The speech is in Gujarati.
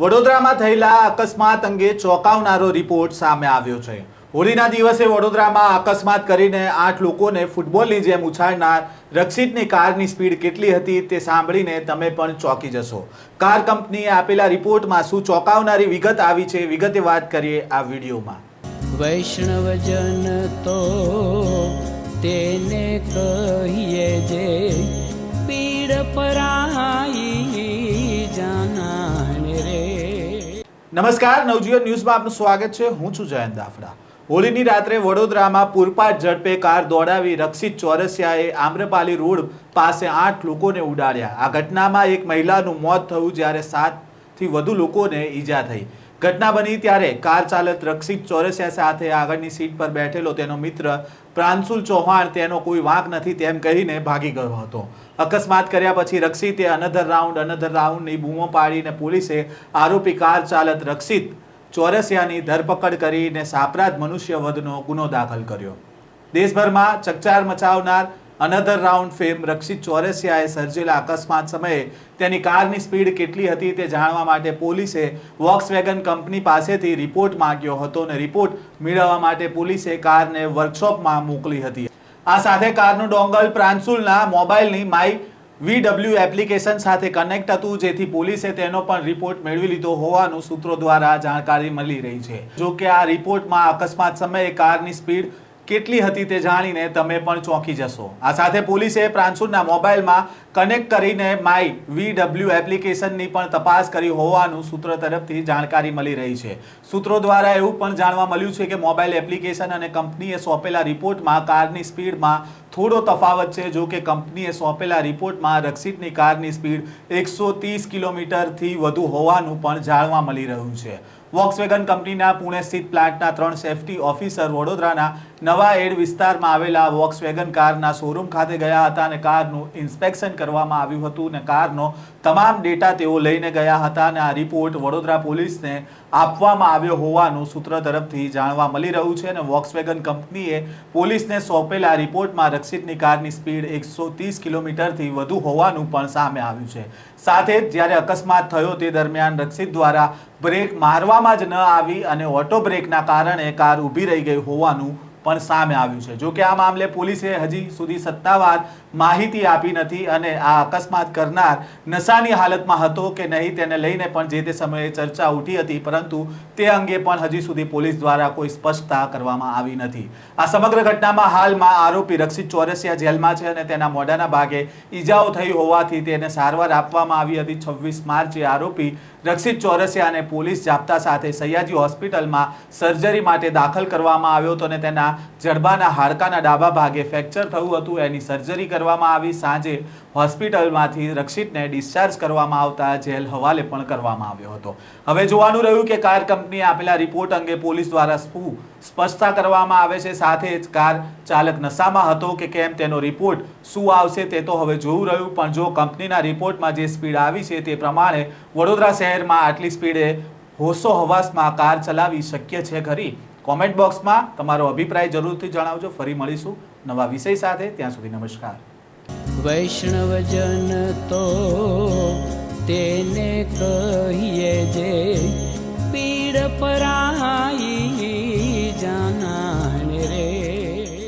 વડોદરામાં થયેલા અકસ્માત અંગે ચોંકાવનારો રિપોર્ટ સામે આવ્યો છે. હોળીના દિવસે વડોદરામાં અકસ્માત કરીને આઠ લોકોને ફૂટબોલની જેમ ઉછાળનાર રક્ષિતની કારની સ્પીડ કેટલી હતી તે સાંભળીને તમે પણ ચોંકી જશો. કાર કંપનીએ આપેલા રિપોર્ટમાં શું ચોંકાવનારી વિગત આવી છે, વિગતે વાત કરીએ આ વિડીયોમાં. વૈષ્ણવજન તો તેને કહીએ જે પીડ પરાઈ નમસ્કાર, નવજીવન ન્યૂઝમાં આપનું સ્વાગત છે. હું છું જયંત દાફડા. હોળીની રાત્રે વડોદરામાં પૂરપાટ ઝડપે કાર દોડાવી રક્ષિત ચોરસિયાએ આમ્રપાલી રોડ પાસે આઠ લોકોને ઉડાડ્યા. આ ઘટનામાં એક મહિલાનું મોત થયું, જ્યારે સાતથી વધુ લોકોને ઈજા થઈ. ઘટના બની ત્યારે કાર ચાલક રક્ષિત ચોરસિયા સાથે આગળની સીટ પર બેઠેલો તેનો મિત્ર પ્રાંશુલ ચૌહાણ તેનો કોઈ વાંક નથી તેમ કહીને ભાગી ગયો હતો. અકસ્માત કર્યા પછી રક્ષિતે અનધર રાઉન્ડ અનધર રાઉન્ડની બૂમો પાડીને પોલીસે આરોપી કાર ચાલક રક્ષિત ચોરસિયાની ધરપકડ કરીને સાપરાધ મનુષ્ય વધનો ગુનો દાખલ કર્યો. દેશભરમાં ચકચાર મચાવનાર અનધર રાઉન્ડ ફેમ રક્ષિત ચોરસિયાએ સર્જેલા અકસ્માત સમયે તેની કારની સ્પીડ કેટલી હતી તે જાણવા માટે પોલીસે વોક્સવેગન કંપની પાસેથી રિપોર્ટ માંગ્યો હતો અને રિપોર્ટ મેળવવા માટે પોલીસે કારને વર્કશોપમાં મોકલી હતી આ સાથે કારનું ડોંગલ પ્રાંસુલના મોબાઈલની માઈ વીડબ્લ્યુ એપ્લિકેશન સાથે કનેક્ટ હતું જેથી પોલીસે તેનો પણ રિપોર્ટ મેળવી લીધો હોવાનું સૂત્રો દ્વારા જાણકારી મળી રહી છે જો કે આ રિપોર્ટમાં અકસ્માત સમયે કારની સ્પીડ કેટલી હતી તે જાણીને તમે પણ ચોંકી જશો. આ સાથે પોલીસે પ્રાંશુલના મોબાઈલમાં કનેક્ટ કરીને માય વીડબ્લ્યુ એપ્લિકેશનની પણ તપાસ કરી હોવાનું સૂત્રો તરફથી જાણકારી મળી રહી છે. સૂત્રો દ્વારા એવું પણ જાણવા મળ્યું છે કે મોબાઈલ એપ્લિકેશન અને કંપનીએ સોંપેલા રિપોર્ટમાં કારની સ્પીડમાં થોડો તફાવત છે, જો કે કંપનીએ સોંપેલા રિપોર્ટમાં રક્ષિતની કારની સ્પીડ એકસો ત્રીસ કિલોમીટરથી વધુ હોવાનું પણ જાણવા મળી રહ્યું છે. વોક્સવેગન કંપનીના પુણે સ્થિત પ્લાન્ટના ત્રણ સેફટી ઓફિસર વડોદરાના નવા એડ વિસ્તારમાં આવેલા વોક્સવેગન કારના શોરૂમ ખાતે ગયા હતા અને કારનું ઇન્સ્પેક્શન કરવામાં આવ્યું હતું અને કારનો તમામ ડેટા તેઓ લઈને ગયા હતા અને આ રિપોર્ટ વડોદરા પોલીસને આપવામાં આવ્યો હોવાનું સૂત્ર તરફથી જાણવા મળી રહ્યું છે અને વોક્સવેગન કંપનીએ પોલીસને સોંપેલા રિપોર્ટમાં રક્ષિતની કારની સ્પીડ એકસો ત્રીસ કિલોમીટરથી વધુ હોવાનું પણ સામે આવ્યું છે. સાથે જ જ્યારે અકસ્માત થયો તે દરમિયાન રક્ષિત દ્વારા બ્રેક મારવામાં જ ન આવી અને ઓટો બ્રેકના કારણે કાર ઊભી રહી ગઈ હોવાનું પણ સામે આવ્યું છે. જો કે આ મામલે પોલીસે હજી સુધી સત્તાવાર માહિતી આપી નથી અને આ અકસ્માત કરનાર નશાની હાલતમાં હતો કે નહીં તેને લઈને પણ જે તે સમયે ચર્ચા ઉઠી હતી, પરંતુ તે અંગે પણ હજી સુધી પોલીસ દ્વારા કોઈ સ્પષ્ટતા કરવામાં આવી નથી. આ સમગ્ર ઘટનામાં હાલમાં આરોપી રક્ષિત ચોરસિયા જેલમાં છે અને તેના મોઢાના ભાગે ઈજાઓ થઈ હોવાથી તેને સારવાર આપવામાં આવી હતી. છવ્વીસ માર્ચે આરોપી રક્ષિત ચોરસિયાને પોલીસ જાપ્તા સાથે સયાજી હોસ્પિટલમાં સર્જરી માટે દાખલ કરવામાં આવ્યો હતો અને તેના જડબાના હાડકાના ડાબા ભાગે ફ્રેક્ચર થયું હતું. એની સર્જરી કરવામાં આવી. સાંજે હોસ્પિટલમાંથી રક્ષિતને ડિસ્ચાર્જ કરવામાં આવતા જેલ હવાલે પણ કરવામાં આવ્યો હતો. હવે જોવાનું રહ્યું કે કાર કંપનીએ આપેલા રિપોર્ટ અંગે પોલીસ દ્વારા શું સ્પષ્ટતા કરવામાં આવે છે. સાથે જ કાર ચાલક નશામાં હતો કે કેમ તેનો રિપોર્ટ શું આવશે તે તો હવે જોવું રહ્યું. પણ જો કંપનીના રિપોર્ટમાં જે સ્પીડ આવી છે તે પ્રમાણે વડોદરા શહેરમાં આટલી સ્પીડે હોશો હવાસમાં કાર ચલાવી શક્ય છે ખરી? કોમેન્ટ બોક્સમાં તમારો અભિપ્રાય જરૂરથી જણાવજો. ફરી મળીશું નવા વિષય સાથે. ત્યાં સુધી નમસ્કાર. વૈષ્ણવજન તો તેને કહીએ